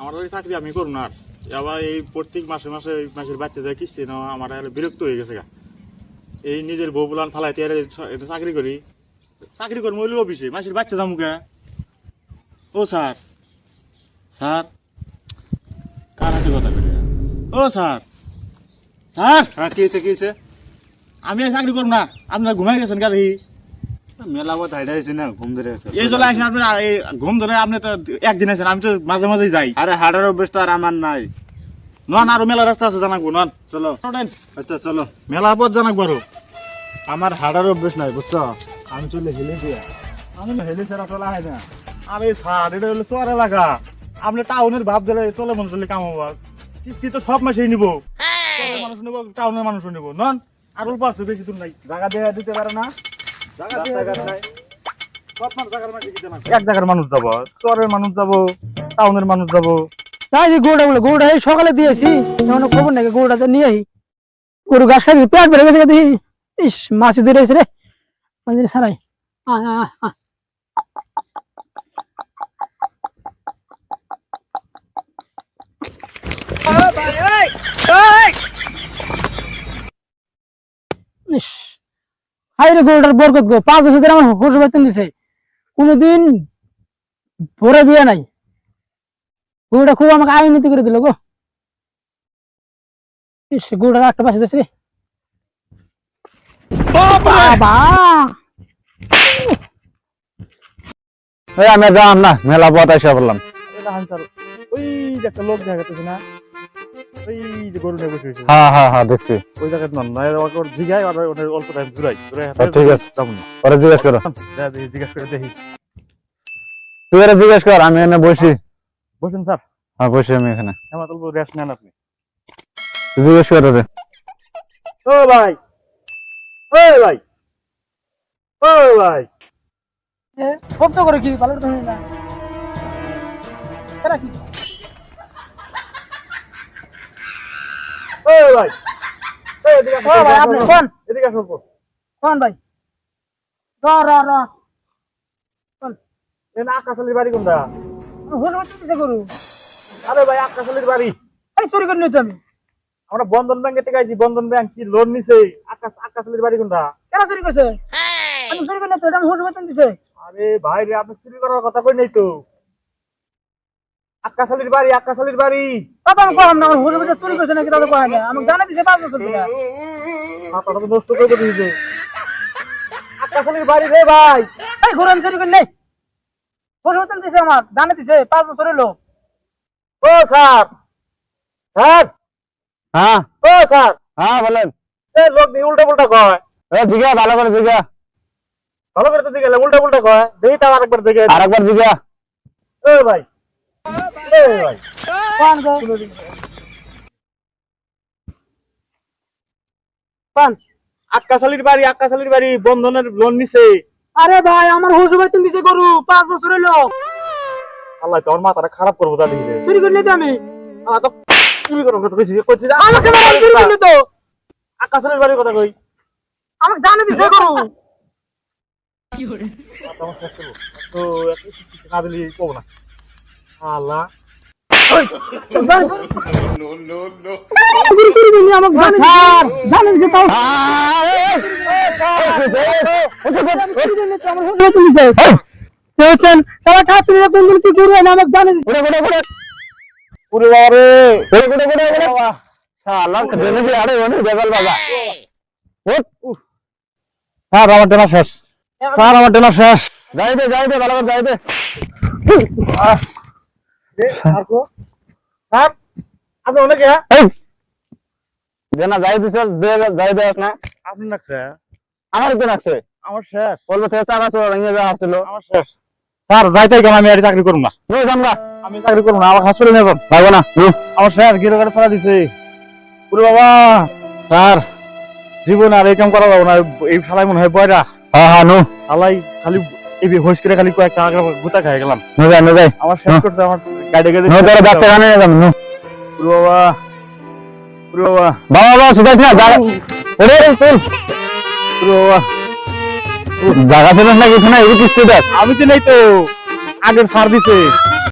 আমার ওই চাকরি আমি করুন না আর। আবার এই প্রত্যেক মাসে মাসে এই মাসের বাচ্চা যায় কিস্তি না আমার আর বিরক্ত হয়ে গেছে গা। এই নিজের বউ বুলান ফালাইতে আর এটা চাকরি করি। চাকরি করি মহিলা অফিসে মাসের বাচ্চা যামুকে ও স্যার স্যার কার হাতে কথা করি ও স্যার স্যার। হ্যাঁ কি হয়েছে কি হয়েছে আমি চাকরি করব না আপনারা ঘুমাই গেছেন গাড়ি মেলা বত হাইডা হয়েছে না ঘুম ধরে এই চলে আসেন আপনার এই ঘুম ধরে আপনি তো একদিন আছেন আমি তো মাঝে মাঝেই যাই। আরে হাড়ার অভ্যেস তো আর আমার নাই। নন আরও মেলা রাস্তা আছে জানাকবো নন চলো। আচ্ছা চলো। মেলা পথ জানাকবো আরও। আমার হাড়ার অভ্যেস নাই বুঝছ? আমি চলে হেলে দিয়া। আমি হেলে ছাড়া চলা হয় না। আরে স্যার এটা হলো চর এলাকা। আপনি টাউনের ভাব দিলে চলে মনে চলে কাম হবার কিস্তি তো সব মাসেই নিবো। মানুষ নিবো টাউনের মানুষ নিবো। নন আর অল্প আছে বেশি দূর নাই। জায়গা দেয়া দিতে পারে না। দিয়ে? এক জায়গার মানুষ যাব চরের মানুষ যাব টাউনের মানুষ যাব। তাই যে গরুটা বলে গরুটা এই সকালে দিয়েছি এমন খবর নাকি গরুটা তো নিয়ে আই গরু ঘাস খাই পেট বেড়ে গেছে দেখি ইস মাছি ধরে রয়েছে রে। সারাই। আয়। ইস, হাই রে গরুটার বরকত গো পাঁচ বছর ধরে আমার হুশ বেতন দিছে কোনোদিন ভরে দিয়ে নাই। গরুটা খুব আমাকে আইনতি করে দিল গো। ইস গরুটা একটা পাশে দিয়েছে রে। বাবা! আমি যাম না মেলা পথ এসে বললাম ওই একটা লোক দেখা না। ওই যে গরু নিয়ে বসে রয়েছে। হ্যাঁ হ্যাঁ হ্যাঁ দেখছি। ওই জায়গায় নন নয় ওকে ওর জিগায় আর ওটা অল্প টাইম ঘুরাই। ঘুরাই ঠিক আছে। যাব জিজ্ঞেস করো। যা করে দেখি। তুই এরা জিজ্ঞেস কর আমি এনে বসি। বসুন স্যার। হ্যাঁ বসি আমি এখানে। আমার রেস্ট নেন আপনি। জিজ্ঞেস কর রে ও ভাই। ও ভাই। ও ভাই। শব্দ করে কি? ভালো না। এরা কি? ভাই। ও এদিকে আসো, ভাই আপনি কোন? এদিকে আসো কোন ভাই? র র র। এ না আকাশালির বাড়ি কোনটা? হুশ বেতন দিছে আরে ভাই আকাশালির বাড়ি। এই চুরি করে নিয়েছি আমি। আমরা বন্ধন ব্যাংকে থেকে আইছি বন্ধন ব্যাংক কি লোন নিছে? আকাশ আকাশালির বাড়ি কোনটা? কেন চুরি করছে? আমি চুরি করে দিছে আরে ভাই রে আপনি চুরি করার কথা কই নাই তো? আকাশালির বাড়ি আকাশালির বাড়ি। তা তো আমি কম না আমার বেতন চুরি করছে নাকি তা তো কয় না আমাকে জানা দিছে পাঁচ বছর থেকে মাথাটা তো নষ্ট করে দিয়েছে আকাশালির বাড়ি রে ভাই। এই গরু চুরি করি নাই হুশ দিছে আমার জানা দিছে পাঁচ বছরের লোক। ও স্যার। স্যার। হ্যাঁ। ও স্যার। হ্যাঁ বলেন। এই লোক উল্টা পুল্টা কয়। এ জিজ্ঞা ভালো করে জিজ্ঞা ভালো করে তো দিকে উল্টা পুল্টা কয়। দেখি তাও আরেকবার দেখে আরেকবার জিজ্ঞা ও ভাই। ভাই বাড়ি বাড়ি বন্ধনের লোন নিছে। আরে ভাই আমার হুশ বেতন দিছে গরু পাঁচ বছরের লোক আল্লাহ তোর মাথাটা খারাপ করব চুরি করে নিতে আমি? আল্লাহ তো চুরি করার কথা কইছি কইছি আমাকে মারান চুরি করে নিত আকাশালির বাড়ির কথা কই? আমাকে জানা দিছে গরু। আমার শেষ করব। তো না দিলে কব না। আল্লাহ আমার হ্যাঁ টেনা শেষ স্যার আমার টেনা শেষ। যাই দে যাই দে ভালো করে যাই না যাই দিছ যাই দে না আপনি নাকছে আমার তো নাকছে। আমার শেষ। বলব থেকে চারা চোরা ভেঙে যাওয়া হচ্ছিল। আমার শেষ। স্যার যাইতে কেন আমি আর চাকরি করব না। নুই আমি চাকরি করব না আমার হাসপাতালে নেব পারব না আমার স্যার গিরো গাড়ি ফেলা দিছে। পুরো বাবা! স্যার। জীবন আর এই কাম করা যাব না এই ফেলাই মনে হয় বয়রা হ্যাঁ হ্যাঁ নু। আলাই খালি এই হোস করে খালি কয়েকটা আগে গুতা খাই গেলাম। নু নু আমার শেষ করতে আমার ডাক্তার আনে যাম নু। পুরো বাবা বাবা। বাবা বাবা সুদাস না জায়গা ওরে চল পুরো বাবা। জায়গা ছিল না কিছু না দেখ আমি তো নেই তো আগের সার দিছে